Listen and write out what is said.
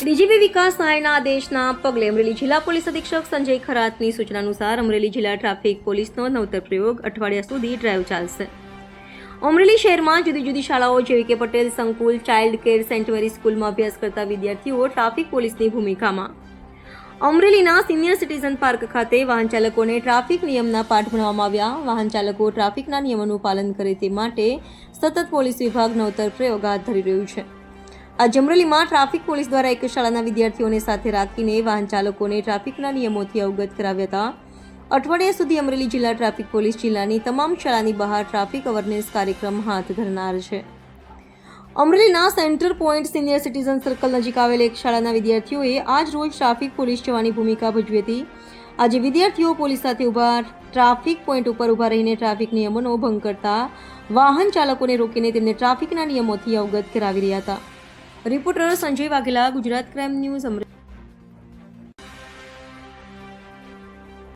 DGP વિકાસ નાયના આદેશના પગલે અમરેલી જિલ્લા પોલીસ અધિક્ષક સંજય ખરાતની સૂચના અનુસાર અમરેલી જિલ્લા ટ્રાફિક પોલીસનો નવતર પ્રયોગ અઠવાડિયા સુધી ડ્રાઈવ ચાલશે. અમરેલી શહેરમાં જુદી જુદી શાળાઓ જેવી કે પટેલ સંકુલ, ચાઇલ્ડ કેર સેન્ટ મેરી સ્કૂલમાં અભ્યાસ કરતા વિદ્યાર્થીઓ ટ્રાફિક પોલીસની ભૂમિકામાં. અમરેલીના સિનિયર સિટીઝન પાર્ક ખાતે વાહન ચાલકોને ટ્રાફિક નિયમના પાઠ ભણવામાં આવ્યા. વાહન ચાલકો ટ્રાફિકના નિયમોનું પાલન કરે તે માટે સતત પોલીસ વિભાગ નવતર પ્રયોગ હાથ ધરી રહ્યું છે. આજે અમરેલીમાં ટ્રાફિક પોલીસ દ્વારા એક શાળાના વિદ્યાર્થીઓને સાથે રાખીને વાહન ચાલકોને ટ્રાફિકના નિયમોથી અવગત કરાવ્યા હતા. અઠવાડિયા સુધી અમરેલી જિલ્લા ટ્રાફિક પોલીસ જિલ્લાની તમામ શાળાની બહાર ટ્રાફિક અવેરનેસ કાર્યક્રમ હાથ ધરનાર છે. અમરેલીના centre point senior citizen circle નજીક આવેલ એક શાળાના વિદ્યાર્થીઓએ આજ રોજ ટ્રાફિક પોલીસ જવાની ભૂમિકા ભજવી હતી. આજે વિદ્યાર્થીઓ પોલીસ સાથે ઊભા ટ્રાફિક પોઈન્ટ ઉપર ઊભા રહીને ટ્રાફિક નિયમોનો ભંગ કરતા વાહન ચાલકોને રોકીને તેમને ટ્રાફિકના નિયમોથી અવગત કરાવી રહ્યા હતા. Reporter Sanjay Vaghela Gujarat crime news Amreli.